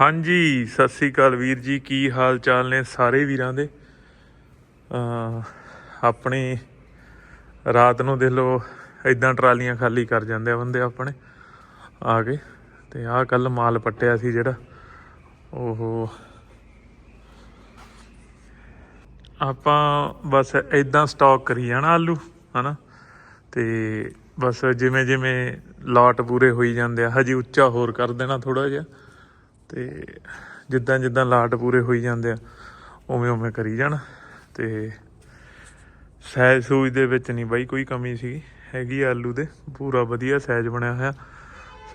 ਹਾਂਜੀ, ਸਤਿ ਸ੍ਰੀ ਅਕਾਲ ਵੀਰ ਜੀ। ਕੀ ਹਾਲ ਚਾਲ ਨੇ ਸਾਰੇ ਵੀਰਾਂ ਦੇ? ਅਹ, ਆਪਣੀ ਰਾਤ ਨੂੰ ਦੇਖ ਲਓ ਇਦਾਂ ਟਰਾਲੀਆਂ ਖਾਲੀ ਕਰ ਜਾਂਦੇ ਆ ਬੰਦੇ ਆਪਣੇ। ਆ ਕੇ ਤੇ ਆਹ ਕੱਲ ਮਾਲ ਪੱਟਿਆ ਸੀ ਜਿਹੜਾ। ਉਹ ਆਪਾਂ ਬਸ ਇਦਾਂ ਸਟਾਕ ਕਰੀ ਜਾਣਾ ਆਲੂ, ਹਨਾ? ਤੇ ਬਸ ਜਿਵੇਂ ਜਿਵੇਂ ਲਾਟ ਪੂਰੇ ਹੋਈ ਜਾਂਦੇ ਆ, ਹਜੇ ਉੱਚਾ ਹੋਰ ਕਰ ਦੇਣਾ ਥੋੜਾ ਜਿਹਾ। ਤੇ ਜਿੱਦਾਂ ਜਿੱਦਾਂ ਲਾਟ ਪੂਰੇ ਹੋਈ ਜਾਂਦੇ ਆ, ਉਵੇਂ ਉਵੇਂ ਕਰੀ ਜਾਣਾ। ਤੇ ਸਾਈਜ਼ ਸੂਜ ਦੇ ਵਿੱਚ ਨਹੀਂ ਬਾਈ ਕੋਈ ਕਮੀ ਸੀ, ਹੈਗੀ ਆਲੂ ਦੇ, ਪੂਰਾ ਵਧੀਆ ਸਾਈਜ਼ ਬਣਿਆ ਹੋਇਆ,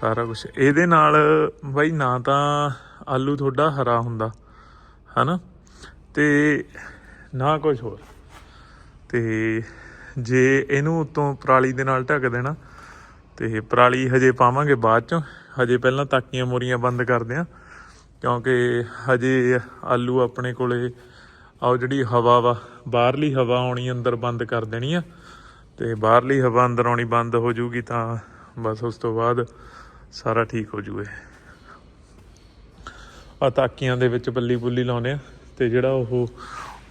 ਸਾਰਾ ਕੁਝ ਇਹਦੇ ਨਾਲ ਬਾਈ ਨਾ ਤਾਂ ਆਲੂ ਤੁਹਾਡਾ ਹਰਾ ਹੁੰਦਾ, ਹਨਾ? ਤੇ ਨਾ ਕੁਝ ਹੋਰ। ਤੇ ਜੇ ਇਹਨੂੰ ਉਤੋਂ ਪਰਾਲੀ ਦੇ ਨਾਲ ਢੱਕ ਦੇਣਾ, ਤੇ ਪਰਾਲੀ ਹਜੇ ਪਾਵਾਂਗੇ ਬਾਅਦ 'ਚੋਂ, ਹਜੇ ਪਹਿਲਾਂ ਤਾਕੀਆਂ ਮੋਰੀਆਂ ਬੰਦ ਕਰਦੇ ਆ। ਕਿਉਂਕਿ ਹਜੇ ਆਲੂ ਆਪਣੇ ਕੋਲੇ ਆਹ ਜਿਹੜੀ ਹਵਾ ਵਾ, ਬਾਹਰਲੀ ਹਵਾ ਆਉਣੀ ਅੰਦਰ ਬੰਦ ਕਰ ਦੇਣੀ ਆ। ਤੇ ਬਾਹਰਲੀ ਹਵਾ ਅੰਦਰ ਆਉਣੀ ਬੰਦ ਹੋ ਜੂਗੀ ਤਾਂ ਬਸ ਉਸ ਤੋਂ ਬਾਅਦ ਸਾਰਾ ਠੀਕ ਹੋ ਜੂਏ। ਆ ਤਾਕੀਆਂ ਦੇ ਵਿੱਚ ਬੱਲੀ ਬੁੱਲੀ ਲਾਉਨੇ ਆ ਤੇ ਜਿਹੜਾ ਉਹ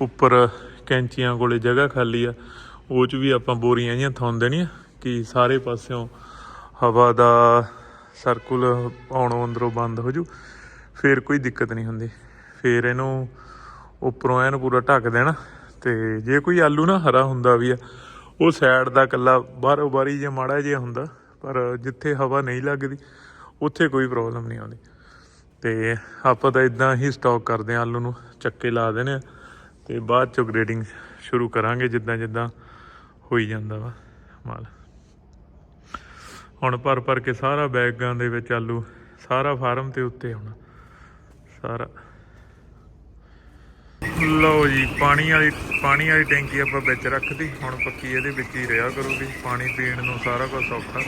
ਉੱਪਰ ਕੈਂਚੀਆਂ ਕੋਲੇ ਜਗ੍ਹਾ ਖਾਲੀ ਆ, ਉਹ ਚ ਵੀ ਆਪਾਂ ਬੋਰੀਆਂ ਜੀਆਂ ਥਾਉਂ ਦੇਣੀਆਂ ਕਿ ਸਾਰੇ ਪਾਸਿਓਂ ਹਵਾ ਦਾ ਸਰਕਲ ਆਉਣੋਂ ਅੰਦਰੋਂ ਬੰਦ ਹੋ ਜੂ। ਫਿਰ ਕੋਈ ਦਿੱਕਤ ਨਹੀਂ ਹੁੰਦੀ। ਫਿਰ ਇਹਨੂੰ ਉੱਪਰੋਂ ਐਨ ਪੂਰਾ ਢੱਕ ਦੇਣਾ ਤੇ ਜੇ ਕੋਈ ਆਲੂ ਨਾ ਹਰਾ ਹੁੰਦਾ ਵੀ ਆ, ਉਹ ਸਾਈਡ ਦਾ ਕੱਲਾ ਬਾਹਰੋਂ ਬਾਰੀ ਜੇ ਮਾੜਾ ਜਿਹਾ ਹੁੰਦਾ, ਪਰ ਜਿੱਥੇ ਹਵਾ ਨਹੀਂ ਲੱਗਦੀ, ਉੱਥੇ ਕੋਈ ਪ੍ਰੋਬਲਮ ਨਹੀਂ ਆਉਂਦੀ। ਤੇ ਆਪਾਂ ਤਾਂ ਇਦਾਂ ਹੀ ਸਟਾਕ ਕਰਦੇ ਆ ਆਲੂ ਨੂੰ, ਚੱਕੇ ਲਾ ਦੇਣੇ ਆ ਤੇ ਬਾਅਦ ਚੋਂ ਗ੍ਰੇਡਿੰਗ ਸ਼ੁਰੂ ਕਰਾਂਗੇ, ਜਿੱਦਾਂ ਜਿੱਦਾਂ ਹੋਈ ਜਾਂਦਾ ਵਾ ਮਾਲ। ਹੁਣ ਭਰ ਭਰ ਕੇ ਸਾਰਾ ਬੈਗਾਂ ਦੇ ਵਿੱਚ ਆਲੂ, ਸਾਰਾ ਫਾਰਮ ਤੇ ਉੱਤੇ ਹੋਣਾ ਸਾਰਾ। ਲਓ ਜੀ, ਪਾਣੀ ਵਾਲੀ ਪਾਣੀ ਵਾਲੀ ਟੈਂਕੀ ਆਪਾਂ ਵਿੱਚ ਰੱਖਦੀ ਹੁਣ ਪੱਕੀ ਇਹਦੇ ਵਿੱਚ ਹੀ ਰਿਹਾ ਕਰੂਗੀ। ਪਾਣੀ ਪੀਣ ਨੂੰ ਸਾਰਾ ਕੁਝ ਸੌਖਾ।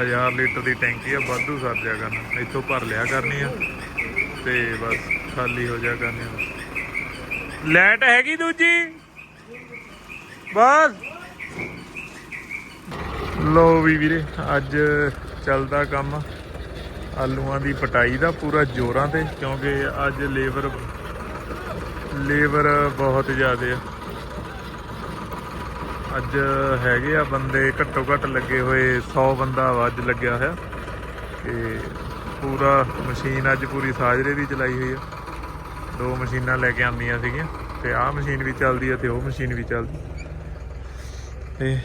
1000 ਲੀਟਰ ਦੀ ਟੈਂਕੀ ਆ, ਵਾਧੂ ਸਰ ਜਾ ਕਰਨਾ। ਇੱਥੋਂ ਭਰ ਲਿਆ ਕਰਨੀ ਆ। ਤੇ ਬਸ ਖਾਲੀ ਹੋ ਜਾ ਕਰਨੀ ਆ। ਲਾਈਟ ਹੈਗੀ ਦੂਜੀ? ਬਸ। ਲੋ ਵੀ ਵੀਰੇ, ਅੱਜ ਚੱਲਦਾ ਕੰਮ। ਆਲੂਆਂ ਦੀ ਪਟਾਈ ਦਾ ਪੂਰਾ ਜੋਰਾਂ ਤੇ, ਕਿਉਂਕਿ ਅੱਜ ਲੇਬਰ ਲੇਬਰ ਬਹੁਤ ਜ਼ਿਆਦੇ ਆ। ਅੱਜ ਹੈਗੇ ਆ ਬੰਦੇ, ਘੱਟੋ ਘੱਟ ਲੱਗੇ ਹੋਏ 100 ਬੰਦਾ ਵਾ ਅੱਜ ਲੱਗਿਆ ਹੋਇਆ। ਤੇ ਪੂਰਾ ਮਸ਼ੀਨ ਅੱਜ ਪੂਰੀ ਸਾਜਰੇ ਦੀ ਚਲਾਈ ਹੋਈ ਆ। ਦੋ ਮਸ਼ੀਨਾਂ ਲੈ ਕੇ ਆਂਦੀਆਂ ਸੀਗੀਆਂ, ਤੇ ਆਹ ਮਸ਼ੀਨ ਵੀ ਚੱਲਦੀ ਆ ਤੇ ਉਹ ਮਸ਼ੀਨ ਵੀ ਚੱਲਦੀ। ਤੇ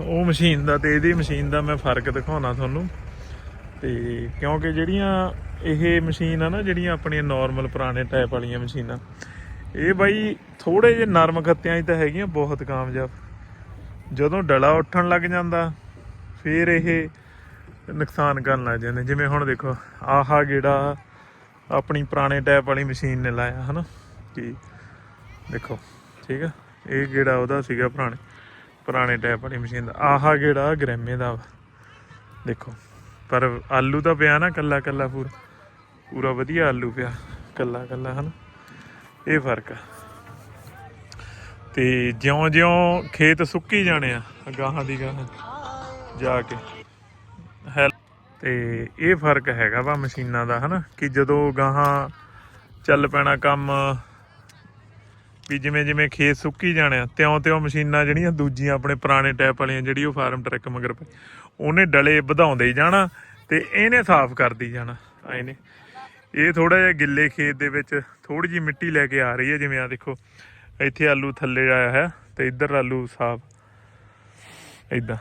ਉਹ ਮਸ਼ੀਨ ਦਾ ਤੇ ਇਹਦੀ ਮਸ਼ੀਨ ਦਾ ਮੈਂ ਫ਼ਰਕ ਦਿਖਾਉਣਾ ਤੁਹਾਨੂੰ। ਤੇ ਕਿਉਂਕਿ ਜਿਹੜੀਆਂ ਇਹ ਮਸ਼ੀਨ ਆ ਨਾ, ਜਿਹੜੀਆਂ ਆਪਣੀਆਂ ਨਾਰਮਲ ਪੁਰਾਣੇ ਟਾਈਪ ਵਾਲੀਆਂ ਮਸ਼ੀਨਾਂ, ਇਹ ਬਾਈ ਥੋੜੇ ਜਿਹੇ ਨਰਮ ਖੱਤਿਆਂ 'ਚ ਤਾਂ ਹੈਗੀਆਂ, ਬਹੁਤ ਕਾਮਯਾਬ। ਜਦੋਂ ਡਲਾ ਉੱਠਣ ਲੱਗ ਜਾਂਦਾ, ਫਿਰ ਇਹ ਨੁਕਸਾਨ ਕਰਨ ਲੱਗ ਜਾਂਦੇ। ਜਿਵੇਂ ਹੁਣ ਦੇਖੋ, ਆਹਾ ਗੇੜਾ ਆਪਣੀ ਪੁਰਾਣੇ ਟਾਈਪ ਵਾਲੀ ਮਸ਼ੀਨ ਨੇ ਲਾਇਆ, ਹਨਾ? ਕਿ ਦੇਖੋ, ਠੀਕ ਆ? ਇਹ ਗੇੜਾ ਉਹਦਾ ਸੀਗਾ ਪੁਰਾਣੇ ਪੁਰਾਣੇ ਟਾਈਪ ਵਾਲੀ ਮਸ਼ੀਨ ਦਾ। ਆਹਾ ਗੇੜਾ ਗ੍ਰੈਮੇ ਦਾ ਵਾ। ਦੇਖੋ। ਪਰ ਆਲੂ ਤਾਂ ਪਿਆ ਨਾ ਕੱਲਾ ਕੱਲਾ ਪੂਰਾ। ਪੂਰਾ ਵਧੀਆ ਆਲੂ ਪਿਆ, ਕੱਲਾ ਕੱਲਾ, ਹਨਾ? ਇਹ ਫ਼ਰਕ ਆ। ਤੇ ਜਿਉਂ-ਜਿਉਂ ਖੇਤ ਸੁੱਕੀ ਜਾਣੇ ਆ ਗਾਹਾਂ ਦੀ ਗਾਹਾਂ ਜਾ ਕੇ। ਤੇ ਇਹ ਫ਼ਰਕ ਹੈਗਾ ਵਾ ਮਸ਼ੀਨਾਂ ਦਾ, ਹਨਾ? ਕਿ ਜਦੋਂ ਗਾਹਾਂ ਚੱਲ ਪੈਣਾ ਕੰਮ, ਵੀ ਜਿਵੇਂ ਜਿਵੇਂ ਖੇਤ ਸੁੱਕੀ ਜਾਣੇ ਆ ਤਿਉਂ ਤਿਉਂ ਮਸ਼ੀਨਾਂ ਜਿਹੜੀਆਂ, ਦੂਜੀਆਂ ਆਪਣੇ ਪੁਰਾਣੇ ਟੈਪ ਵਾਲੀਆਂ, ਜਿਹੜੀ ਉਹ ਫਾਰਮ ਟਰੱਕ ਮਗਰ ਪਈ ਉਹਨੇ ਡਲੇ ਵਧਾਉਂਦੇ ਜਾਣਾ ਤੇ ਇਹਨੇ ਸਾਫ਼ ਕਰਦੀ ਜਾਣਾ, ਆਏ ਨੇ। ਇਹ ਥੋੜਾ ਜਿਹਾ ਗਿੱਲੇ ਖੇਤ ਦੇ ਵਿੱਚ ਥੋੜੀ ਜਿਹੀ ਮਿੱਟੀ ਲੈ ਕੇ ਆ ਰਹੀ ਹੈ, ਜਿਵੇਂ ਆ ਦੇਖੋ, ਇੱਥੇ ਆਲੂ ਥੱਲੇ ਆਇਆ ਹੈ ਤੇ ਇੱਧਰ ਆਲੂ ਸਾਫ਼। ਇਦਾਂ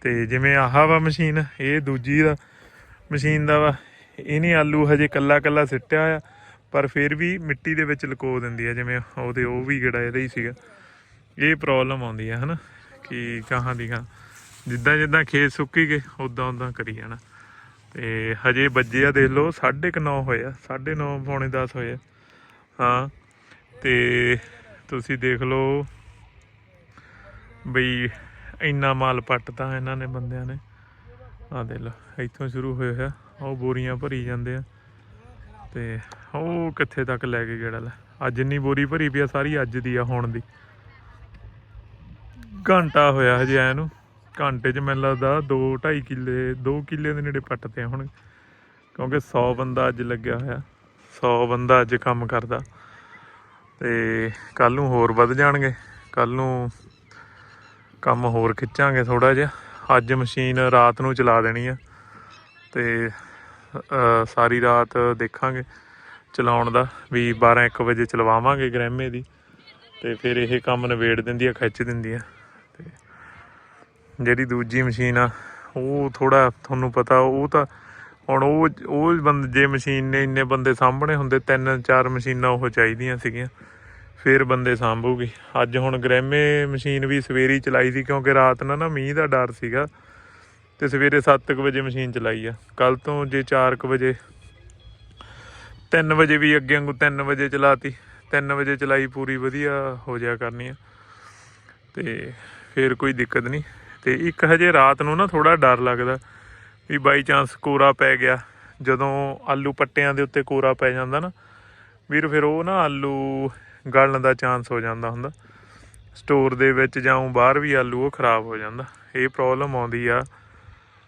ਤੇ ਜਿਵੇਂ ਆਹ ਵਾ ਮਸ਼ੀਨ, ਇਹ ਦੂਜੀ ਦਾ ਮਸ਼ੀਨ ਦਾ ਵਾ। ਇਹਨੇ ਆਲੂ ਹਜੇ ਕੱਲਾ ਕੱਲਾ ਸਿੱਟਿਆ ਆ ਪਰ ਫਿਰ ਵੀ ਮਿੱਟੀ ਦੇ ਵਿੱਚ ਲਕੋ ਦਿੰਦੀ ਆ ਜਿਵੇਂ ਉਹਦੇ ਉਹ ਵੀ ਗੜਾ ਇਹਦਾ ਹੀ ਸੀਗਾ। ਇਹ ਪ੍ਰੋਬਲਮ ਆਉਂਦੀ ਆ ਹਨਾ? ਕਿ ਕਹਾਂ ਦੀ ਕਹਾਂ ਜਿੱਦਾਂ ਜਿੱਦਾਂ ਖੇਤ ਸੁੱਕੀ ਗਏ ਉਦਾਂ ਉਦਾਂ ਕਰੀ ਜਾਣਾ। ਤੇ ਹਜੇ ਵੱਜੇ ਆ ਦੇਖ ਲਓ 9:30 ਹੋਏ ਆ 9:30 ਪੌਣੇ 10 ਹੋਏ ਆ। ਹਾਂ, ਤੇ ਤੁਸੀਂ ਦੇਖ ਲਓ ਬਈ ਇੰਨਾ ਮਾਲ ਪੱਟਤਾ ਇਹਨਾਂ ਨੇ ਬੰਦਿਆਂ ਨੇ। ਆ ਦੇਖ ਲਓ, ਇੱਥੋਂ ਸ਼ੁਰੂ ਹੋਇਆ ਹੋਇਆ, ਉਹ ਬੋਰੀਆਂ ਭਰੀ ਜਾਂਦੇ ਆ। ਤੇ ਉਹ ਕਿੱਥੇ ਤੱਕ ਲੈ ਕੇ ਗੇੜਾ ਲੈ? ਅੱਜ ਇੰਨੀ ਬੋਰੀ ਭਰੀ ਪਈ ਆ, ਸਾਰੀ ਅੱਜ ਦੀ ਆ, ਹੁਣ ਦੀ। ਘੰਟਾ ਹੋਇਆ ਹਜੇ ਆਇਆ ਨੂੰ। ਘੰਟੇ 'ਚ ਮੈਨੂੰ ਲੱਗਦਾ 2 2.5 ਕਿੱਲੇ 2 ਕਿੱਲੇ ਦੇ ਨੇੜੇ ਪੱਟਦੇ ਆ ਹੁਣ। ਕਿਉਂਕਿ 100 ਬੰਦਾ ਅੱਜ ਲੱਗਿਆ ਹੋਇਆ 100 ਬੰਦਾ ਅੱਜ ਕੰਮ ਕਰਦਾ। ਤੇ ਕੱਲ ਨੂੰ ਹੋਰ ਵੱਧ ਜਾਣਗੇ ਕੱਲ ਨੂੰ ਕੰਮ ਹੋਰ ਖਿੱਚਾਂਗੇ ਥੋੜਾ ਜਿਹਾ। ਅੱਜ ਮਸ਼ੀਨ ਰਾਤ ਨੂੰ ਚਲਾ ਦੇਣੀ ਆ ਤੇ ਸਾਰੀ ਰਾਤ ਦੇਖਾਂਗੇ ਚਲਾਉਣ ਦਾ, ਵੀ 12 1 ਵਜੇ ਚਲਵਾਵਾਂਗੇ ਗ੍ਰੈਮੇ ਦੀ ਤੇ ਫਿਰ ਇਹ ਕੰਮ ਨਵੇੜ ਦਿੰਦੀ ਆ, ਖਿੱਚ ਦਿੰਦੀ ਆ। ਜਿਹੜੀ ਦੂਜੀ ਮਸ਼ੀਨ ਆ, ਉਹ ਥੋੜਾ ਤੁਹਾਨੂੰ ਪਤਾ, ਉਹ ਤਾਂ ਹੁਣ ਉਹ ਉਹ ਬੰਦ, ਜੇ ਮਸ਼ੀਨ ਨੇ ਇੰਨੇ ਬੰਦੇ ਸਾਹਮਣੇ ਹੁੰਦੇ, ਤਿੰਨ ਚਾਰ ਮਸ਼ੀਨਾਂ ਉਹ ਚਾਹੀਦੀਆਂ ਸੀਗੀਆਂ, ਫਿਰ ਬੰਦੇ ਸਾਂਭੂਗੀ। ਅੱਜ ਹੁਣ ਗ੍ਰੈਮੇ ਮਸ਼ੀਨ ਵੀ ਸਵੇਰੇ ਚਲਾਈ ਸੀ, ਕਿਉਂਕਿ ਰਾਤ ਨੂੰ, ਨਾ ਮੀਂਹ ਦਾ ਡਰ ਸੀਗਾ, ਤੇ ਸਵੇਰੇ 7:00 ਵਜੇ ਮਸ਼ੀਨ ਚਲਾਈ ਆ। ਕੱਲ ਤੋਂ ਜੇ 4:00 ਵਜੇ 3 ਵਜੇ ਵੀ ਅੱਗੇ ਵਾਂਗੂ 3 ਵਜੇ ਚਲਾਤੀ 3 ਵਜੇ ਚਲਾਈ ਪੂਰੀ ਵਧੀਆ ਹੋ ਜਾਇਆ ਕਰਨੀ ਆ, ਤੇ ਫਿਰ ਕੋਈ ਦਿੱਕਤ ਨਹੀਂ। ਤੇ ਇੱਕ ਹਜੇ ਰਾਤ ਨੂੰ ਨਾ ਥੋੜਾ ਡਰ ਲੱਗਦਾ ਵੀ ਬਾਈ ਚਾਂਸ ਕੋਰਾ ਪੈ ਗਿਆ। ਜਦੋਂ ਆਲੂ ਪੱਟਿਆਂ ਦੇ ਉੱਤੇ ਕੋਰਾ ਪੈ ਜਾਂਦਾ ਨਾ, ਵੀਰ ਫਿਰ ਉਹ ਨਾ ਆਲੂ ਗਲਣ ਦਾ ਚਾਂਸ ਹੋ ਜਾਂਦਾ ਹੁੰਦਾ। ਸਟੋਰ ਦੇ ਵਿੱਚ ਜਾਂ ਊਂ ਬਾਹਰ ਵੀ ਆਲੂ ਉਹ ਖਰਾਬ ਹੋ ਜਾਂਦਾ। ਇਹ ਪ੍ਰੋਬਲਮ ਆਉਂਦੀ ਆ।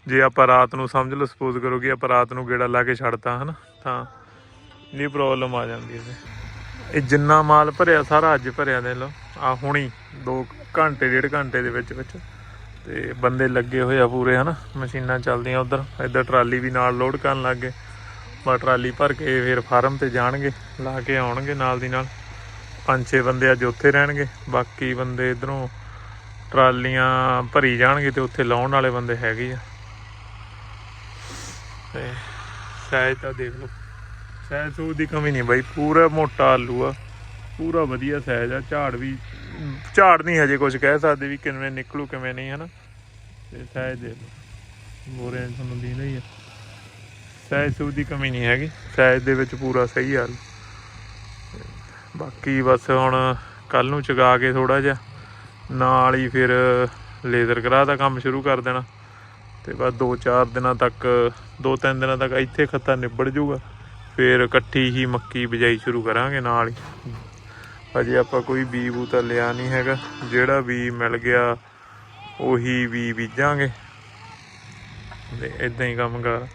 ਜੇ ਆਪਾਂ ਰਾਤ ਨੂੰ ਸਮਝ ਲਓ ਸਪੋਜ਼ ਕਰੋ ਕਿ ਆਪਾਂ ਰਾਤ ਨੂੰ ਗੇੜਾ ਲਾ ਕੇ ਛੱਡਤਾ ਹਨਾ, ਤਾਂ ਇਹ ਪ੍ਰੋਬਲਮ ਆ ਜਾਂਦੀ ਹੈ ਇਹ ਜਿੰਨਾ ਮਾਲ ਭਰਿਆ, ਸਾਰਾ ਅੱਜ ਭਰਿਆ ਦੇ ਲਓ। ਆ ਹੁਣੀ 2 ਘੰਟੇ, ਡੇਢ ਘੰਟੇ ਦੇ ਵਿੱਚ ਵਿੱਚ ਤੇ ਬੰਦੇ ਲੱਗੇ ਹੋਏ ਆ ਪੂਰੇ, ਹਨਾ? ਮਸ਼ੀਨਾਂ ਚੱਲਦੀਆਂ ਉਧਰ। ਇੱਧਰ ਟਰਾਲੀ ਵੀ ਨਾਲ ਲੋਡ ਕਰਨ ਲੱਗ ਗਏ। ਬਾ ਟਰਾਲੀ ਭਰ ਕੇ ਫਿਰ ਫਾਰਮ ਤੇ ਜਾਣਗੇ, ਲਾ ਕੇ ਆਉਣਗੇ ਨਾਲ ਦੀ ਨਾਲ। ਪੰਜ ਛੇ ਬੰਦੇ ਅੱਜ ਉੱਥੇ ਰਹਿਣਗੇ, ਬਾਕੀ ਬੰਦੇ ਇਧਰੋਂ ਟਰਾਲੀਆਂ ਭਰੀ ਜਾਣਗੇ ਤੇ ਉੱਥੇ ਲਾਉਣ ਵਾਲੇ ਬੰਦੇ ਹੈਗੇ ਆ। ਤੇ ਸਾਇਜ਼ ਤਾਂ ਦੇਖ ਲਓ। ਸਹਿਜ ਸੂਜ ਦੀ ਕਮੀ ਨਹੀਂ ਬਾਈ, ਪੂਰਾ ਮੋਟਾ ਆਲੂ ਆ। ਪੂਰਾ ਵਧੀਆ ਸਹਿਜ ਆ, ਝਾੜ ਵੀ ਝਾੜ ਨਹੀਂ ਹਜੇ ਕੁਝ ਕਹਿ ਸਕਦੇ ਵੀ ਕਿਵੇਂ ਨਿਕਲੂ, ਕਿਵੇਂ ਨਹੀਂ, ਹਨਾ? ਤੇ ਸਾਇਜ਼ ਦੇ ਲਓ ਬੋਰੇ ਤੁਹਾਨੂੰ ਦੀ ਨਹੀਂ ਆ। ਸਾਇਜ਼ ਸੂ ਦੀ ਕਮੀ ਨਹੀਂ ਹੈਗੀ। ਸਾਇਜ਼ ਦੇ ਵਿੱਚ ਪੂਰਾ ਸਹੀ ਆ ਤੇ ਬਾਕੀ ਬਸ ਹੁਣ ਕੱਲ ਨੂੰ ਚਗਾ ਕੇ ਥੋੜਾ ਜਿਹਾ, ਨਾਲ ਹੀ ਫਿਰ ਲੇਜ਼ਰ ਕਰਾ ਦਾ ਕੰਮ ਸ਼ੁਰੂ ਕਰ ਦੇਣਾ। ਤੇ ਬਸ 2-4 ਦਿਨਾਂ ਤੱਕ 2-3 ਦਿਨਾਂ ਤੱਕ ਇੱਥੇ ਖੱਤਾ ਨਿਬੜ ਜਾਊਗਾ ਫਿਰ ਇਕੱਠੀ ਹੀ ਮੱਕੀ ਬਿਜਾਈ ਸ਼ੁਰੂ ਕਰਾਂਗੇ ਨਾਲ ਹੀ। ਹਜੇ ਆਪਾਂ ਕੋਈ ਬੀ ਬੂ ਤਾਂ ਲਿਆ ਨਹੀਂ ਹੈਗਾ। ਜਿਹੜਾ ਵੀ ਮਿਲ ਗਿਆ, ਉਹੀ ਬੀ ਬੀਜਾਂਗੇ। ਤੇ ਇਦਾਂ ਹੀ ਕੰਮ ਕਰ।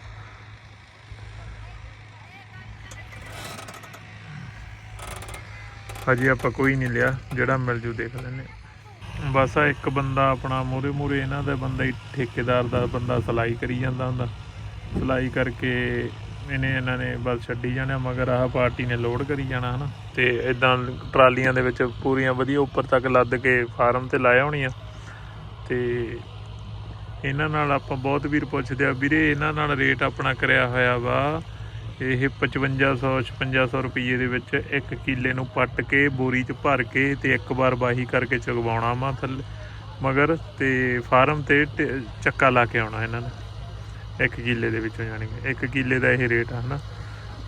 ਹਜੇ ਆਪਾਂ ਕੋਈ ਨਹੀਂ ਲਿਆ, ਜਿਹੜਾ ਮਿਲ ਜੂ ਦੇਖ ਲੈਨੇ ਬਸ ਆ ਇੱਕ ਬੰਦਾ ਆਪਣਾ ਮੂਰੇ ਮੂਰੇ ਇਹਨਾਂ ਦਾ ਬੰਦਾ ਹੀ ਠੇਕੇਦਾਰ ਦਾ ਬੰਦਾ ਸਲਾਈ ਕਰੀ ਜਾਂਦਾ ਹੁੰਦਾ। ਸਲਾਈ ਕਰਕੇ ਇਹਨੇ ਇਹਨਾਂ ਨੇ ਬਸ ਛੱਡੀ ਜਾਣਾ, ਮਗਰ ਆਹ ਪਾਰਟੀ ਨੇ ਲੋਡ ਕਰੀ ਜਾਣਾ, ਹਨਾ। ਤੇ ਇਦਾਂ ਟਰਾਲੀਆਂ ਦੇ ਵਿੱਚ ਪੂਰੀਆਂ ਵਧੀਆ ਉੱਪਰ ਤੱਕ ਲੱਦ ਕੇ ਫਾਰਮ ਤੇ ਲਾਇਆ ਹੋਣੀਆਂ ਤੇ ਇਹਨਾਂ ਨਾਲ ਆਪਾਂ ਬਹੁਤ ਵੀਰ ਪੁੱਛਦੇ ਆ, ਵੀਰੇ ਇਹਨਾਂ ਨਾਲ ਰੇਟ ਆਪਣਾ ਕਰਿਆ ਹੋਇਆ ਵਾ, ਇਹ 5500 5600 ਰੁਪਏ ਦੇ ਵਿੱਚ ਇੱਕ ਕਿੱਲੇ ਨੂੰ ਪੱਟ ਕੇ, ਬੋਰੀ 'ਚ ਭਰ ਕੇ ਤੇ ਇੱਕ ਵਾਰ ਵਾਹੀ ਕਰਕੇ ਚਗਵਾਉਣਾ ਮਾ ਥੱਲੇ। ਮਗਰ ਤੇ ਫਾਰਮ ਤੇ ਟ- ਚੱਕਾ ਲਾ ਕੇ ਆਉਣਾ ਇਹਨਾਂ ਨੇ। ਇੱਕ ਕਿੱਲੇ ਦੇ ਵਿੱਚੋਂ ਜਾਣੀ ਕਿ ਇੱਕ ਕਿੱਲੇ ਦਾ ਇਹ ਰੇਟ ਆ, ਹਨਾ,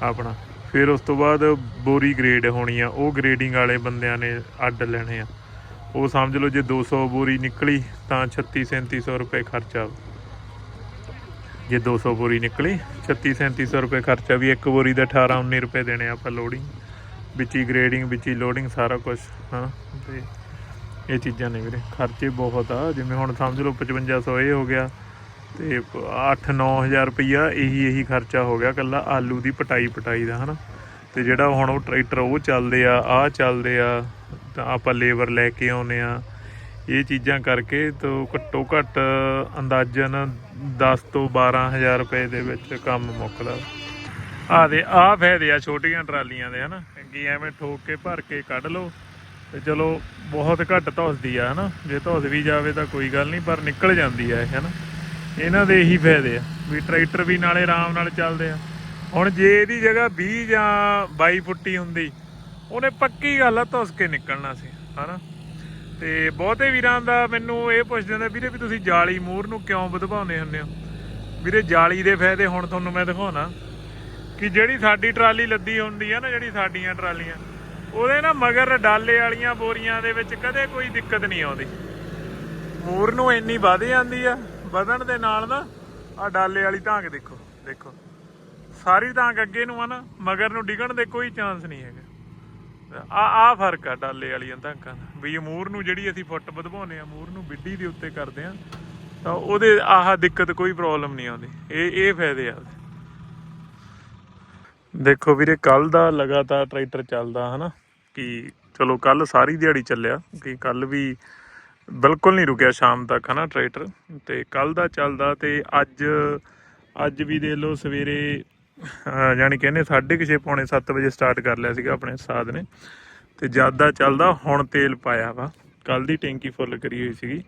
ਆਪਣਾ। ਫਿਰ ਉਸ ਤੋਂ ਬਾਅਦ ਬੋਰੀ ਗ੍ਰੇਡ ਹੋਣੀ ਆ, ਉਹ ਗ੍ਰੇਡਿੰਗ ਵਾਲੇ ਬੰਦਿਆਂ ਨੇ ਅੱਡ ਲੈਣੇ ਆ। ਉਹ ਸਮਝ ਲਓ ਜੇ 200 ਬੋਰੀ ਨਿਕਲੀ, ਤਾਂ 36 3700 ਰੁਪਏ ਖਰਚਾ। ਜੇ 200 ਬੋਰੀ ਨਿਕਲੀ 36 3700 ਰੁਪਏ ਖਰਚਾ ਵੀ ਇੱਕ ਬੋਰੀ ਦਾ 18 19 ਰੁਪਏ ਦੇਣੇ ਆਪਾਂ ਲੋਡਿੰਗ ਵਿੱਚ ਹੀ ਗ੍ਰੇਡਿੰਗ ਵਿੱਚ ਹੀ ਲੋਡਿੰਗ ਸਾਰਾ ਕੁਝ ਹਾਂ ਤੇ ਇਹ ਚੀਜ਼ਾਂ ਨੇ ਵੀਰੇ, ਖਰਚੇ ਬਹੁਤ ਆ। ਜਿਵੇਂ ਹੁਣ ਸਮਝ ਲਓ 5500 ਇਹ ਹੋ ਗਿਆ। ਤੇ 8-9000 ਰੁਪਈਆ ਇਹੀ ਇਹੀ ਖਰਚਾ ਹੋ ਗਿਆ ਕੱਲਾ ਆਲੂ ਦੀ ਪਟਾਈ ਪਟਾਈ ਦਾ, ਹਨਾ? ਤੇ ਜਿਹੜਾ ਹੁਣ ਉਹ ਟਰੈਕਟਰ ਉਹ ਚੱਲਦੇ ਆ, ਆਹ ਚੱਲਦੇ ਆ, ਤਾਂ ਆਪਾਂ ਲੇਬਰ ਲੈ ਕੇ ਆਉਨੇ ਆ। ਇਹ ਚੀਜ਼ਾਂ ਕਰਕੇ ਤੋਂ ਘੱਟੋ ਘੱਟ ਅੰਦਾਜ਼ਨ 10 ਤੋਂ 12000 ਰੁਪਏ ਦੇ ਵਿੱਚ ਕੰਮ ਮੁੱਕਦਾ। ਆ ਦੇ ਆ ਫਾਇਦੇ ਆ ਛੋਟੀਆਂ ਟਰਾਲੀਆਂ ਦੇ, ਹਨਾ? ਕਿ ਐਵੇਂ ਠੋਕ ਕੇ ਭਰ ਕੇ ਕੱਢ ਲਓ ਤੇ ਚਲੋ ਬਹੁਤ ਘੱਟ ਧੁੱਸਦੀ ਆ, ਹਨਾ? ਜੇ ਧੁੱਸ ਵੀ ਜਾਵੇ ਤਾਂ ਕੋਈ ਗੱਲ ਨਹੀਂ, ਪਰ ਨਿਕਲ ਜਾਂਦੀ ਆ ਇਹ, ਹਨਾ? ਇਹਨਾਂ ਦੇ ਇਹੀ ਫਾਇਦੇ ਆ, ਵੀ ਟਰੈਕਟਰ ਵੀ ਨਾਲੇ ਆਰਾਮ ਨਾਲ ਚੱਲਦੇ ਆ। ਹੁਣ ਜੇ ਇਹਦੀ ਜਗ੍ਹਾ 20 ਜਾਂ 22 ਫੁੱਟੀ ਹੁੰਦੀ, ਉਹਨੇ ਪੱਕੀ ਗੱਲ ਆ, ਧੁੱਸ ਕੇ ਨਿਕਲਣਾ ਸੀ, ਹਨਾ? ਤੇ ਬਹੁਤੇ ਵੀਰਾਂ ਦਾ ਮੈਨੂੰ ਇਹ ਪੁੱਛਦੇ ਹੁੰਦੇ, ਵੀਰੇ ਵੀ ਤੁਸੀਂ ਜਾਲੀ ਮੂਰ ਨੂੰ ਕਿਉਂ ਵਧਾਉਂਦੇ ਹੁੰਦੇ ਹੋ? ਵੀਰੇ ਜਾਲੀ ਦੇ ਫਾਇਦੇ ਹੁਣ ਤੁਹਾਨੂੰ ਮੈਂ ਦਿਖਾਉਣਾ, ਕਿ ਜਿਹੜੀ ਸਾਡੀ ਟਰਾਲੀ ਲੱਦੀ ਹੁੰਦੀ ਆ ਨਾ, ਜਿਹੜੀ ਸਾਡੀਆਂ ਟਰਾਲੀਆਂ, ਉਹਦੇ ਨਾ ਮਗਰ ਡਾਲੇ ਵਾਲੀਆਂ ਬੋਰੀਆਂ ਦੇ ਵਿੱਚ ਕਦੇ ਕੋਈ ਦਿੱਕਤ ਨਹੀਂ ਆਉਂਦੀ। ਮੂਰ ਨੂੰ ਇੰਨੀ ਵਧ ਜਾਂਦੀ ਆ ਵਧਣ ਦੇ ਨਾਲ ਨਾ ਆ ਡਾਲੇ ਵਾਲੀ ਧਾਂਗ ਦੇਖੋ ਦੇਖੋ। ਸਾਰੀ ਧਾਂਗ ਅੱਗੇ ਨੂੰ ਆ ਨਾ, ਮਗਰ ਨੂੰ ਡਿੱਗਣ ਦੇ ਕੋਈ ਚਾਂਸ ਨਹੀਂ ਹੈਗਾ। ਆ ਆ ਫ਼ਰਕ ਆ ਡਾਲੇ ਵਾਲੀਆਂ ਧਾਂਕਾਂ ਦਾ। ਵੀ ਮੂਰ ਨੂੰ ਜਿਹੜੀ ਅਸੀਂ ਫੁੱਟ ਵਧਵਾਉਂਦੇ ਆ, ਮੂਰ ਨੂੰ ਬਿੱਡੀ ਦੇ ਉੱਤੇ ਕਰਦੇ ਆ, ਤਾਂ ਉਹਦੇ ਆਹ ਦਿੱਕਤ ਕੋਈ ਪ੍ਰੋਬਲਮ ਨਹੀਂ ਆਉਂਦੀ। ਇਹ ਇਹ ਫਾਇਦੇ ਆ ਦੇਖੋ ਵੀਰੇ, ਕੱਲ ਦਾ ਲਗਾਤਾਰ ਟਰੈਕਟਰ ਚੱਲਦਾ, ਹਨਾ? ਕਿ ਚਲੋ ਕੱਲ ਸਾਰੀ ਦਿਹਾੜੀ ਚੱਲਿਆ, ਕਿ ਕੱਲ ਵੀ ਬਿਲਕੁਲ ਨਹੀਂ ਰੁਕਿਆ ਸ਼ਾਮ ਤੱਕ ਹਨਾ ਟਰੈਕਟਰ? ਤੇ ਕੱਲ ਦਾ ਚੱਲਦਾ ਤੇ ਅੱਜ ਅੱਜ ਵੀ ਦੇ ਲੋ ਸਵੇਰੇ ਅਹ, ਯਾਨੀ ਕਹਿੰਦੇ 6:30 ਪੌਣੇ 7 ਵਜੇ ਸਟਾਰਟ ਕਰ ਲਿਆ ਸੀਗਾ ਆਪਣੇ ਸਾਧ ਨੇ। ਤੇ ਜ਼ਿਆਦਾ ਚੱਲਦਾ ਹੁਣ ਤੇਲ ਪਾਇਆ ਵਾ। ਕੱਲ ਦੀ ਟੈਂਕੀ ਫੁੱਲ ਕਰੀ ਹੋਈ ਸੀਗੀ।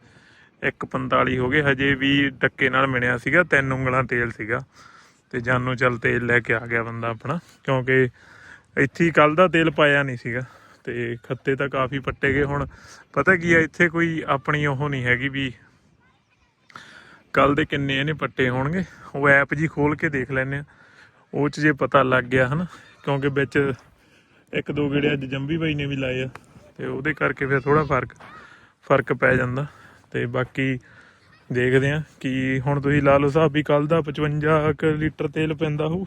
1.45 ਹੋ ਗਏ ਹਜੇ ਵੀ ਟੱਕੇ ਨਾਲ ਮਿਲਿਆ ਸੀਗਾ ਤਿੰਨ ਉਂਗਲਾਂ ਤੇਲ ਸੀਗਾ। ਤੇ ਜਾਨੂ ਚੱਲ ਤੇਲ ਲੈ ਕੇ ਆ ਗਿਆ ਬੰਦਾ ਆਪਣਾ ਕਿਉਂਕਿ ਇੱਥੇ ਹੀ ਕੱਲ ਦਾ ਤੇਲ ਪਾਇਆ ਨਹੀਂ ਸੀਗਾ। ਤੇ ਖੱਤੇ ਤਾਂ ਕਾਫੀ ਪੱਟੇ ਗਏ ਹੁਣ। ਪਤਾ ਕੀ ਆ, ਇੱਥੇ ਕੋਈ ਆਪਣੀ ਉਹ ਨਹੀਂ ਹੈਗੀ ਵੀ ਕੱਲ ਦੇ ਕਿੰਨੇ ਇਹਨੇ ਪੱਟੇ ਹੋਣਗੇ। ਉਹ ਐਪ ਜੀ ਖੋਲ ਕੇ ਦੇਖ ਲੈਣੇ ਆ। ਉਹ ਚ ਜੇ ਪਤਾ ਲੱਗ ਗਿਆ ਹਨਾ, ਕਿਉਂਕਿ ਵਿੱਚ ਇੱਕ ਦੋ ਗੇੜੇ ਅੱਜ ਜੰਬੀ ਬਾਈ ਨੇ ਵੀ ਲਾਏ ਆ, ਤੇ ਉਹਦੇ ਕਰਕੇ ਫਿਰ ਥੋੜਾ ਫ਼ਰਕ ਫ਼ਰਕ ਪੈ ਜਾਂਦਾ। ਤੇ ਬਾਕੀ ਦੇਖਦੇ ਆ ਕਿ ਹੁਣ ਤੁਸੀਂ ਲਾ ਲਓ ਸਾਹਿਬ ਵੀ ਕੱਲ ਦਾ 55 ਲੀਟਰ ਤੇਲ ਪੈਂਦਾ ਹੋਊ।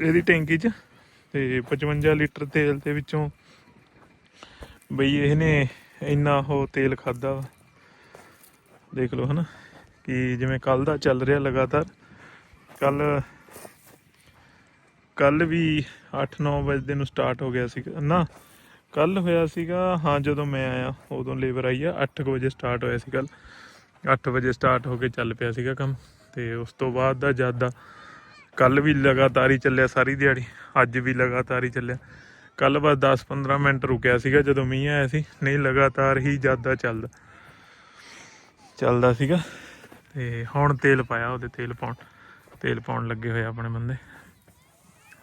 ਇਹਦੀ ਟੈਂਕੀ 'ਚ। ਤੇ 55 ਲੀਟਰ ਤੇਲ ਦੇ ਵਿੱਚੋਂ ਬਈ ਇਹਨੇ ਇੰਨਾ ਉਹ ਤੇਲ ਖਾਦਾ ਦੇਖ ਲਓ ਹਨਾ, ਕਿ ਜਿਵੇਂ ਕੱਲ ਦਾ ਚੱਲ ਰਿਹਾ ਲਗਾਤਾਰ। ਕੱਲ ਕੱਲ ਵੀ 8-9 ਵਜੇ ਨੂੰ ਸਟਾਰਟ ਹੋ ਗਿਆ ਸੀ ਨਾ ਕੱਲ ਹੋਇਆ ਸੀਗਾ, ਹਾਂ, ਜਦੋਂ ਮੈਂ ਆਇਆ, ਉਦੋਂ ਲੇਬਰ ਆਈ ਆ 8 ਵਜੇ ਸਟਾਰਟ ਹੋਇਆ ਸੀ ਕੱਲ 8 ਵਜੇ ਸਟਾਰਟ ਹੋ ਕੇ ਚੱਲ ਪਿਆ ਸੀਗਾ ਕੰਮ, ਤੇ ਉਸ ਤੋਂ ਬਾਅਦ ਦਾ ਜ਼ਿਆਦਾ ਕੱਲ ਵੀ ਲਗਾਤਾਰ ਹੀ ਚੱਲਿਆ ਸਾਰੀ ਦਿਹਾੜੀ, ਅੱਜ ਵੀ ਲਗਾਤਾਰ ਹੀ ਚੱਲਿਆ। ਕੱਲ ਬਸ 10-15 ਮਿੰਟ ਰੁਕਿਆ ਸੀਗਾ ਜਦੋਂ ਮੀਂਹ ਆਇਆ ਸੀ, ਨਹੀਂ ਲਗਾਤਾਰ ਹੀ ਜ਼ਿਆਦਾ ਚੱਲਦਾ ਚੱਲਦਾ ਸੀਗਾ। ਤੇ ਹੁਣ ਤੇਲ ਪਾਇਆ ਉਹਦੇ, ਤੇਲ ਪਾਉਣ ਤੇਲ ਪਾਉਣ ਲੱਗੇ ਹੋਏ ਆਪਣੇ ਬੰਦੇ।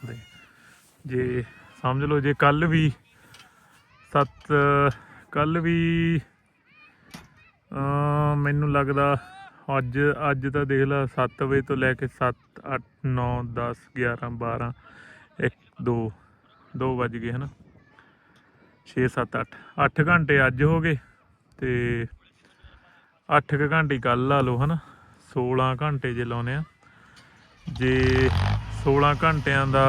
ਤੇ ਜੇ ਸਮਝ ਲਓ, ਜੇ ਕੱਲ ਵੀ ਸੱਤ ਕੱਲ ਵੀ ਮੈਨੂੰ ਲੱਗਦਾ ਅੱਜ ਅੱਜ ਤਾਂ ਦੇਖ ਲਾ 7 ਵਜੇ ਤੋਂ ਲੈ ਕੇ 7 8 9 10 11 12 1 2 2 ਵੱਜ ਗਏ ਹਨਾ। 6 7 8 8 ਘੰਟੇ ਅੱਜ ਹੋ ਗਏ ਤੇ 8 ਕੁ ਘੰਟੇ ਕੱਲ ਲਾ ਲਓ ਹਨਾ। 16 ਘੰਟੇ ਜੇ ਲਾਉਨੇ ਆ। ਜੇ 16 ਘੰਟਿਆਂ ਦਾ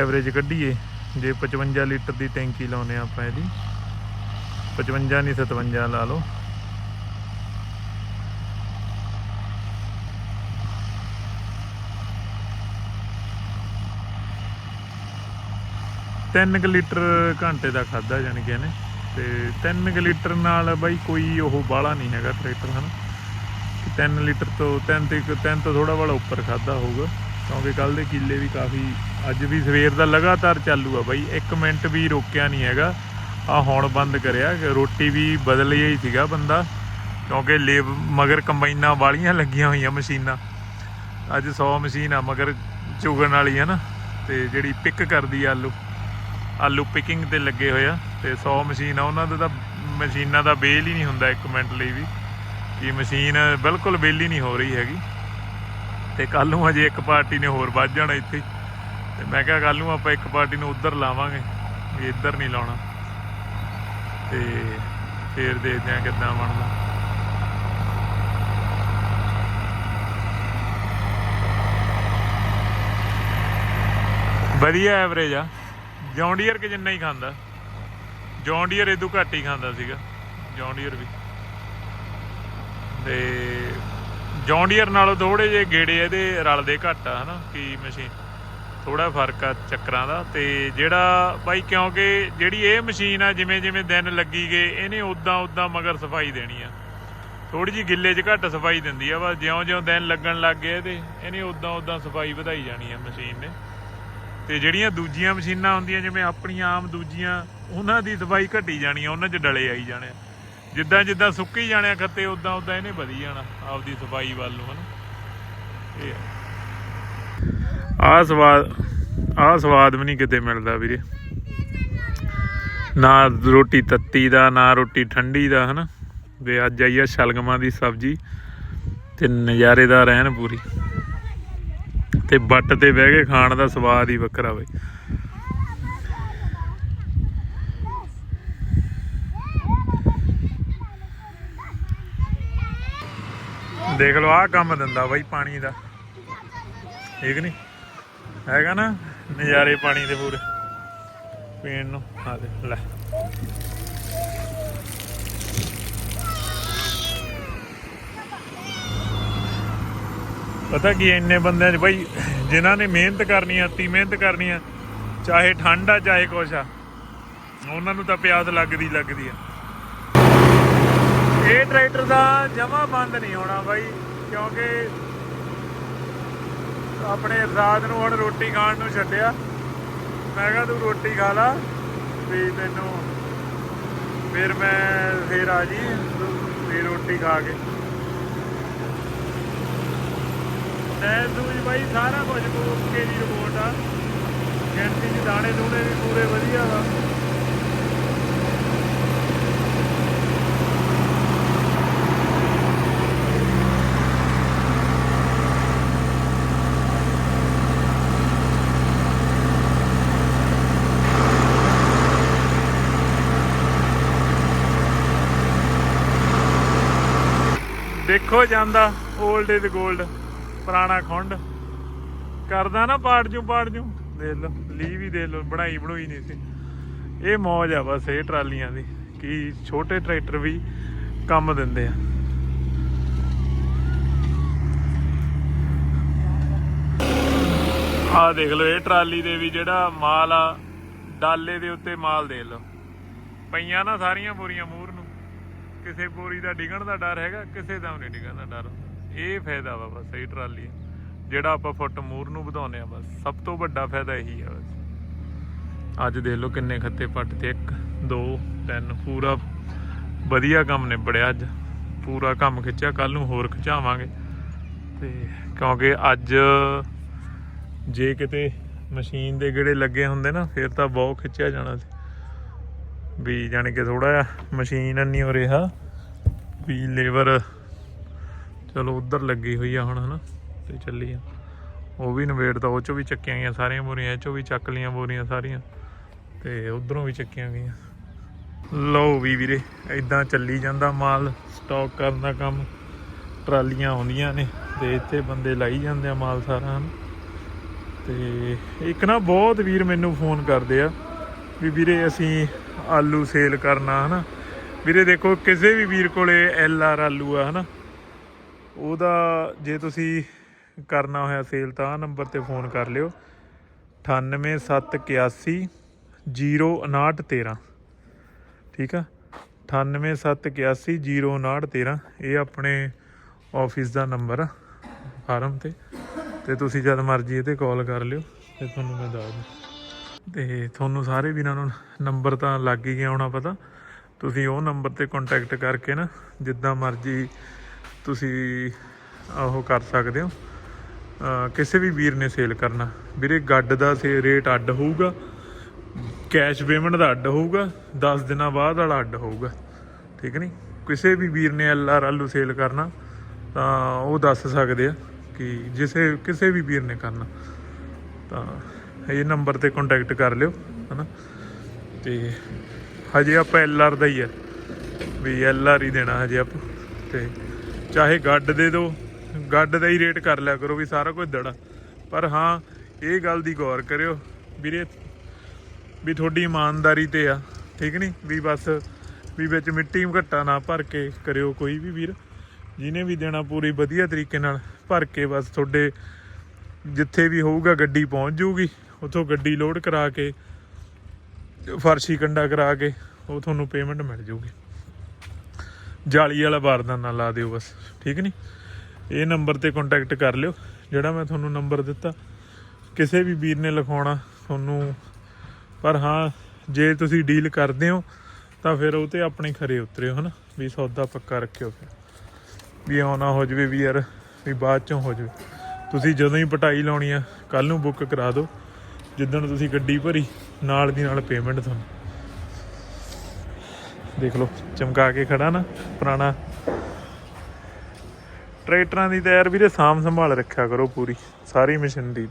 ਐਵਰੇਜ ਕੱਢੀਏ, ਜੇ 55 ਲੀਟਰ ਦੀ ਟੈਂਕੀ ਲਾਉਨੇ ਆ ਆਪਾਂ ਇਹਦੀ 55 ਨਹੀਂ 57 ਲਾ ਲਓ। ਤਿੰਨ ਕੁ ਲੀਟਰ ਘੰਟੇ ਦਾ ਖਾਦਾ ਜਾਣੀ ਕਿ ਇਹਨੇ। ਤੇ ਤਿੰਨ ਕੁ ਲੀਟਰ ਨਾਲ ਬਾਈ ਕੋਈ ਉਹ ਬਾਹਲਾ ਨਹੀਂ ਹੈਗਾ ਟਰੈਕਟਰ ਹਨਾ। ਕਿ ਤਿੰਨ ਲੀਟਰ ਤੋਂ ਤਿੰਨ ਤੇ ਤਿੰਨ ਤੋਂ ਥੋੜਾ ਵਾਲਾ ਉੱਪਰ ਖਾਦਾ ਹੋਊਗਾ। ਕਿਉਂਕਿ ਕੱਲ ਦੇ ਕਿੱਲੇ ਵੀ ਕਾਫੀ ਅੱਜ ਵੀ ਸਵੇਰ ਦਾ ਲਗਾਤਾਰ ਚਾਲੂ ਆ ਬਾਈ। 1 ਮਿੰਟ ਵੀ ਰੋਕਿਆ ਨਹੀਂ ਹੈਗਾ। ਆ ਹੁਣ ਬੰਦ ਕਰਿਆ। ਰੋਟੀ ਵੀ ਬਦਲ ਹੀ ਸੀਗਾ ਬੰਦਾ। ਕਿਉਂਕਿ ਲੇਬ ਮਗਰ ਕੰਬਾਈਨਾਂ ਵਾਲੀਆਂ ਲੱਗੀਆਂ ਹੋਈਆਂ ਮਸ਼ੀਨਾਂ। ਅੱਜ 100 ਮਸ਼ੀਨ ਆ ਮਗਰ ਚੁਗਣ ਵਾਲੀ ਹੈ ਨਾ ਤੇ ਜਿਹੜੀ ਪਿਕ ਕਰਦੀ ਆਲੂ। ਆਲੂ ਪਿਕਿੰਗ ਤੇ ਲੱਗੇ ਹੋਏ ਆ ਤੇ 100 ਮਸ਼ੀਨ ਆ। ਉਹਨਾਂ ਦਾ ਤਾਂ ਮਸ਼ੀਨਾਂ ਦਾ ਬੇਲ ਹੀ ਨਹੀਂ ਹੁੰਦਾ 1 ਮਿੰਟ ਲਈ ਵੀ। ਕਿ ਮਸ਼ੀਨ ਬਿਲਕੁਲ ਵਿਹਲੀ ਨਹੀਂ ਹੋ ਰਹੀ ਹੈਗੀ। ਤੇ ਕੱਲ ਨੂੰ ਅਜੇ ਇੱਕ ਪਾਰਟੀ ਨੇ ਹੋਰ ਵੱਜ ਜਾਣਾ ਇੱਥੇ। ਤੇ ਮੈਂ ਕਿਹਾ ਕੱਲ ਨੂੰ ਆਪਾਂ ਇੱਕ ਪਾਰਟੀ ਨੂੰ ਉੱਧਰ ਲਾਵਾਂਗੇ। ਵੀ ਇੱਧਰ ਨਹੀਂ ਲਾਉਣਾ। ਤੇ ਫੇਰ ਦੇਖਦੇ ਆ ਕਿੱਦਾਂ ਬਣਦਾ। ਵਧੀਆ ਐਵਰੇਜ ਆ। ਜੌਂਡੀਅਰ ਕਿ ਜਿੰਨਾ ਹੀ ਖਾਂਦਾ? ਜੌਂਡੀਅਰ ਇਦੋਂ ਘੱਟ ਹੀ ਖਾਂਦਾ ਸੀਗਾ। ਜੌਂਡੀਅਰ ਵੀ। ਤੇ ਜੌਂਡੀਅਰ ਨਾਲੋਂ ਥੋੜੇ ਜੇ ਗੇੜੇ ਇਹਦੇ ਰਲਦੇ ਘੱਟ ਆ, ਹਨਾ, ਕੀ ਮਸ਼ੀਨ। ਥੋੜਾ ਫ਼ਰਕ ਆ ਚੱਕਰਾਂ ਦਾ, ਤੇ ਜਿਹੜਾ, ਬਾਈ ਕਿਉਂਕਿ ਜਿਹੜੀ ਇਹ ਮਸ਼ੀਨ ਆ, ਜਿਵੇਂ ਜਿਵੇਂ ਦਿਨ ਲੱਗੀ ਗਏ, ਇਹਨੇ ਉਦਾਂ ਉਦਾਂ ਮਗਰ ਸਫ਼ਾਈ ਦੇਣੀ ਆ। ਥੋੜੀ ਜੀ ਗਿੱਲੇ 'ਚ ਘੱਟ ਸਫ਼ਾਈ ਦਿੰਦੀ ਆ, ਬਸ ਜਿਉਂ-ਜਿਉਂ ਦਿਨ ਲੱਗਣ ਲੱਗ ਗਏ ਤੇ ਇਹਨੇ ਉਦਾਂ ਉਦਾਂ ਸਫ਼ਾਈ ਵਧਾਈ ਜਾਣੀ ਆ ਮਸ਼ੀਨ ਨੇ। ਤੇ ਜਿਹੜੀਆਂ ਦੂਜੀਆਂ ਮਸ਼ੀਨਾਂ ਹੁੰਦੀਆਂ, ਜਿਵੇਂ ਆਪਣੀਆਂ ਆਮ ਦੂਜੀਆਂ, ਉਹਨਾਂ ਦੀ ਸਫ਼ਾਈ ਘਟੀ ਜਾਣੀ ਆ, ਉਹਨਾਂ 'ਚ ਡਲੇ ਆਈ ਜਾਣੇ ਜਿੱਦਾਂ ਜਿੱਦਾਂ ਸੁੱਕੀ ਜਾਣਿਆ ਖੱਤੇ, ਉਦਾਂ ਉਦਾਂ ਇਹਨੇ ਵਧੀ ਜਾਣਾ, ਆਪਦੀ ਸਫ਼ਾਈ ਵੱਲ ਨੂੰ, ਹਨਾ? ਇਹ ਆ। ਸਵਾਦ ਆ ਸਵਾਦ ਵੀ ਨਹੀਂ ਕਿਤੇ ਮਿਲਦਾ ਵੀਰੇ। ਨਾ ਰੋਟੀ ਤੱਤੀ ਦਾ, ਨਾ ਰੋਟੀ ਠੰਡੀ ਦਾ, ਹਨਾ? ਤੇ ਅੱਜ ਆਈ ਆ ਸ਼ਲਗਮਾਂ ਦੀ ਸਬਜ਼ੀ, ਤੇ ਨਜ਼ਾਰੇਦਾਰ ਰਹਿਣ ਪੂਰੀ। ਤੇ ਬੱਟ ਤੇ ਬਹਿ ਕੇ ਖਾਣ ਦਾ ਸਵਾਦ ਹੀ ਵੱਖਰਾ ਬਈ ਦੇਖ ਲਓ, ਆਹ ਕੰਮ ਦਿੰਦਾ ਬਾਈ ਪਾਣੀ ਦਾ। ਠੀਕ ਨਹੀਂ ਹੈਗਾ ਨਾ ਨਜ਼ਾਰੇ ਪਾਣੀ ਦੇ ਪੂਰੇ। ਪੀਣ ਨੂੰ, ਆ ਲੈ। ਪਤਾ ਕੀ ਇੰਨੇ ਬੰਦਿਆਂ 'ਚ ਬਾਈ, ਜਿਨ੍ਹਾਂ ਨੇ ਮਿਹਨਤ ਕਰਨੀ ਆ ਤੀ ਮਿਹਨਤ ਕਰਨੀ ਆ, ਚਾਹੇ ਠੰਡ ਆ, ਚਾਹੇ ਕੁਛ ਆ, ਉਹਨਾਂ ਨੂੰ ਤਾਂ ਪਿਆਸ ਲੱਗਦੀ ਲੱਗਦੀ ਆ। ਇਹ ਟਰੈਕਟਰ ਦਾ ਜਮਾ ਬੰਦ ਨਹੀਂ ਹੋਣਾ ਬਾਈ, ਕਿਉਂਕਿ ਆਪਣੇ ਰਾਤ ਨੂੰ ਹੁਣ ਰੋਟੀ ਖਾਣ ਨੂੰ ਛੱਡਿਆ। ਮੈਂ ਕਿਹਾ ਤੂੰ ਰੋਟੀ ਖਾ ਲਾ, ਵੀ ਤੈਨੂੰ ਫਿਰ ਮੈਂ ਫੇਰ ਆ ਜੀ, ਵੀ ਰੋਟੀ ਖਾ ਕੇ। ਤੇ ਦੂਜੀ ਬਾਈ, ਸਾਰਾ ਕੁਝ ਓਕੇ ਦੀ ਰਿਪੋਰਟ ਆ। ਗਿਣਤੀ ਚ ਦਾਣੇ ਦੂਣੇ ਵੀ ਪੂਰੇ ਵਧੀਆ ਵਾ। ਦੇਖੋ ਜਾਂਦਾ 올ਡ ਇਜ਼ 골ਡ ਪੁਰਾਣਾ ਖੁੰਡ। ਕਰਦਾ ਨਾ ਪਾੜ ਜੂ ਪਾੜ ਜੂ। ਦੇਖ ਲਓ ਲੀ ਵੀ ਦੇਖ ਲਓ, ਬਣਾਈ ਬਣੂਈ ਨਹੀਂ ਸੀ। ਇਹ ਮੌਜ ਆ ਬਸ, ਇਹ ਟਰਾਲੀਆਂ ਦੀ, ਕਿ ਛੋਟੇ ਟਰੈਕਟਰ ਵੀ ਕੰਮ ਦਿੰਦੇ ਆ। ਆਹ ਦੇਖ ਲਓ, ਇਹ ਟਰਾਲੀ ਦੇ ਵੀ ਜਿਹੜਾ ਮਾਲ ਆ, ਡਾਲੇ ਦੇ ਉੱਤੇ ਮਾਲ ਦੇ ਲਓ। ਪਈਆਂ ਨਾ ਸਾਰੀਆਂ ਬੋਰੀਆਂ ਮੂਰ ਨੂੰ। ਕਿਸੇ ਬੋਰੀ ਦਾ ਡਿੱਗਣ ਦਾ ਡਰ ਹੈਗਾ, ਕਿਸੇ ਦਾ ਵੀ ਨਹੀਂ ਡਿੱਗਣ ਦਾ ਡਰ। ਇਹ ਫਾਇਦਾ ਵਾ ਬਸ, ਇਹ ਟਰਾਲੀ। ਜਿਹੜਾ ਆਪਾਂ ਫੁੱਟ ਮੂਰ ਨੂੰ ਵਧਾਉਂਦੇ ਆ ਬਸ, ਸਭ ਤੋਂ ਵੱਡਾ ਫਾਇਦਾ ਇਹੀ ਆ ਬਸ। ਅੱਜ ਦੇਖ ਲਓ ਕਿੰਨੇ ਖੱਤੇ ਪੱਟ ਤੇ 1 2 3 ਪੂਰਾ ਵਧੀਆ ਕੰਮ ਨਿਬੜਿਆ ਅੱਜ। ਪੂਰਾ ਕੰਮ ਖਿੱਚਿਆ ਕੱਲ ਨੂੰ ਹੋਰ ਖਿਚਾਵਾਂਗੇ। ਤੇ ਕਿਉਂਕਿ ਅੱਜ ਜੇ ਕਿਤੇ ਮਸ਼ੀਨ ਦੇ ਗੇੜੇ ਲੱਗੇ ਹੁੰਦੇ ਨਾ, ਫਿਰ ਤਾਂ ਬਹੁਤ ਖਿੱਚਿਆ ਜਾਣਾ ਸੀ। ਵੀ ਜਾਣੀ ਕਿ ਥੋੜਾ ਜਿਹਾ ਮਸ਼ੀਨ ਨਹੀਂ ਹੋ ਰਿਹਾ, ਵੀ ਲੇਬਰ ਚਲੋ ਉਧਰ ਲੱਗੀ ਹੋਈ ਆ ਹੁਣ, ਹਨਾ? ਤੇ ਚੱਲੀ ਆ। ਉਹ ਵੀ ਨਵੇੜ ਤਾਂ ਉਹ ਚੋਂ ਵੀ ਚੱਕੀਆਂ ਗਈਆਂ, ਸਾਰੀਆਂ ਬੋਰੀਆਂ, ਇਹ ਚੋਂ ਵੀ ਚੱਕ ਲੀਆਂ ਬੋਰੀਆਂ ਸਾਰੀਆਂ। ਤੇ ਉਧਰੋਂ ਵੀ ਚੱਕੀਆਂ ਗਈਆਂ। ਲਓ ਵੀ ਵੀਰੇ ਇਦਾਂ ਚੱਲੀ ਜਾਂਦਾ ਮਾਲ ਸਟਾਕ ਕਰਨ ਦਾ ਕੰਮ। ਟਰਾਲੀਆਂ ਆਉਂਦੀਆਂ ਨੇ, ਤੇ ਇੱਥੇ ਬੰਦੇ ਲਾਈ ਜਾਂਦੇ ਆ ਮਾਲ ਸਾਰਾ, ਹਨਾ? ਤੇ ਇੱਕ ਨਾ ਬਹੁਤ ਵੀਰ ਮੈਨੂੰ ਫੋਨ ਕਰਦੇ ਆ ਵੀ ਵੀਰੇ ਅਸੀਂ ਆਲੂ ਸੇਲ ਕਰਨਾ, ਹਨਾ? ਵੀਰੇ ਦੇਖੋ, ਕਿਸੇ ਵੀ ਵੀਰ ਕੋਲੇ ਐਲ ਆਰ ਆਲੂ ਆ, ਹਨਾ? ਉਹਦਾ ਜੇ ਤੁਸੀਂ ਕਰਨਾ ਹੋਇਆ ਸੇਲ ਤਾਂ ਆਹ ਨੰਬਰ ਤੇ ਫੋਨ ਕਰ ਲਿਓ। 98781 05913 ਠੀਕ ਆ? 98781 05913 ਇਹ ਆਪਣੇ ਆਫਿਸ ਦਾ ਨੰਬਰ ਆ, ਫਾਰਮ ਤੇ। ਤੇ ਤੁਸੀਂ ਜਦ ਮਰਜ਼ੀ ਇਹਤੇ ਕਾਲ ਕਰ ਲਿਓ ਤੇ ਤੁਹਾਨੂੰ ਮੈਂ ਦੱਸ ਦੂੰ ਤੇ ਤੁਹਾਨੂੰ ਸਾਰੇ ਵੀਰਾਂ ਨੂੰ ਨੰਬਰ ਤਾਂ ਲੱਗ ਹੀ ਗਿਆ ਹੋਣਾ ਪਤਾ। ਤੁਸੀਂ ਉਹ ਨੰਬਰ ਤੇ ਕੰਟੈਕਟ ਕਰਕੇ ਨਾ, ਜਿੱਦਾਂ ਮਰਜ਼ੀ ਤੁਸੀਂ ਉਹ ਕਰ ਸਕਦੇ ਹੋ। ਕਿਸੇ ਵੀ ਵੀਰ ਨੇ ਸੇਲ ਕਰਨਾ। ਵੀਰੇ, ਗੱਡ ਦਾ ਸੇ ਰੇਟ ਅੱਡ ਹੋਊਗਾ। ਕੈਸ਼ ਪੇਮੈਂਟ ਦਾ ਅੱਡ ਹੋਊਗਾ। 10 ਦਿਨਾਂ ਬਾਅਦ ਵਾਲਾ ਅੱਡ ਹੋਊਗਾ। ਠੀਕ ਨਹੀਂ ਕਿਸੇ ਵੀ ਵੀਰ ਨੇ ਐਲ ਆਰ ਆਲੂ ਸੇਲ ਕਰਨਾ, ਤਾਂ ਉਹ ਦੱਸ ਸਕਦੇ ਆ ਕਿ ਜਿਸੇ ਕਿਸੇ ਵੀ ਵੀਰ ਨੇ ਕਰਨਾ। ਤਾਂ ਇਹ ਨੰਬਰ ਤੇ ਕੰਟੈਕਟ ਕਰ ਲਿਓ, ਹਨਾ? ਤੇ ਹਜੇ ਆਪਾਂ ਐਲ ਆਰ ਦਾ ਹੀ ਆ। ਵੀ ਐਲ ਆਰ ਹੀ ਦੇਣਾ ਹਜੇ ਆਪਾਂ। ਤੇ ਚਾਹੇ ਗੱਡ ਦੇ ਦਿਓ, ਗੱਡ ਦਾ ਹੀ ਰੇਟ ਕਰ ਲਿਆ ਕਰੋ ਵੀ ਸਾਰਾ ਕੁਝ ਦੜਾ ਪਰ ਹਾਂ, ਇਹ ਗੱਲ ਦੀ ਗੌਰ ਕਰਿਓ ਵੀਰੇ, ਵੀ ਤੁਹਾਡੀ ਇਮਾਨਦਾਰੀ ਤੇ ਆ, ਠੀਕ ਨਹੀਂ? ਵੀ ਬਸ, ਵੀ ਵਿੱਚ ਮਿੱਟੀ ਘੱਟਾ ਨਾ ਭਰ ਕੇ ਕਰਿਓ ਕੋਈ ਵੀ ਵੀਰ, ਜਿਹਨੇ ਵੀ ਦੇਣਾ ਪੂਰੀ ਵਧੀਆ ਤਰੀਕੇ ਨਾਲ, ਭਰ ਕੇ ਬਸ ਤੁਹਾਡੇ ਜਿੱਥੇ ਵੀ ਹੋਊਗਾ ਗੱਡੀ ਪਹੁੰਚ ਜਾਊਗੀ ਉਥੋਂ ਗੱਡੀ ਲੋਡ ਕਰਾ ਕੇ, ਫਰਸ਼ੀ ਕੰਡਾ ਕਰਾ ਕੇ, ਉਹ ਤੁਹਾਨੂੰ ਪੇਮੈਂਟ ਮਿਲ ਜਾਊਗੀ ਜਾਲੀ ਵਾਲਾ ਬਾਰਦਾਨਾ ਨਾ ਲਾ ਦਿਓ ਬਸ, ਠੀਕ ਨਹੀਂ ਇਹ ਨੰਬਰ ਤੇ ਕੰਟੈਕਟ ਕਰ ਲਿਓ, ਜਿਹੜਾ ਮੈਂ ਤੁਹਾਨੂੰ ਨੰਬਰ ਦਿੱਤਾ। ਕਿਸੇ ਵੀ ਵੀਰ ਨੇ ਲਿਖਾਉਣਾ ਤੁਹਾਨੂੰ, ਪਰ ਹਾਂ, ਜੇ ਤੁਸੀਂ ਡੀਲ ਕਰਦੇ ਹੋ, ਤਾਂ ਫਿਰ ਉਹ ਤੇ ਆਪਣੇ ਖਰੇ ਉਤਰਿਓ ਹਨਾ? ਵੀ ਸੌਦਾ ਪੱਕਾ ਰੱਖਿਓ ਫਿਰ। ਵੀ ਆਉਣਾ ਹੋ ਜਵੇ ਵੀ ਯਾਰ, ਵੀ ਬਾਅਦ ਚੋਂ ਹੋ ਜਵੇ। ਤੁਸੀਂ ਜਦੋਂ ਹੀ ਪਟਾਈ ਲਾਉਣੀ ਆ ਕੱਲ ਨੂੰ ਬੁੱਕ ਕਰਾ ਦਿਓ। ਜਿੱਦਣ ਤੁਸੀਂ ਗੱਡੀ ਭਰੀ, ਨਾਲ ਦੀ ਨਾਲ ਪੇਮੈਂਟ ਤੁਹਾਨੂੰ। ਦੇਖ ਲਓ, ਚਮਕਾ ਕੇ ਖੜਾ ਨਾ, ਪੁਰਾਣਾ। ਟਰੈਕਟਰਾਂ ਦੀ ਤਾਂ ਯਾਰ ਵੀਰੇ, ਸਾਂਭ ਸੰਭਾਲ ਰੱਖਿਆ ਕਰੋ ਪੂਰੀ, ਸਾਰੀ ਮਸ਼ੀਨਰੀ।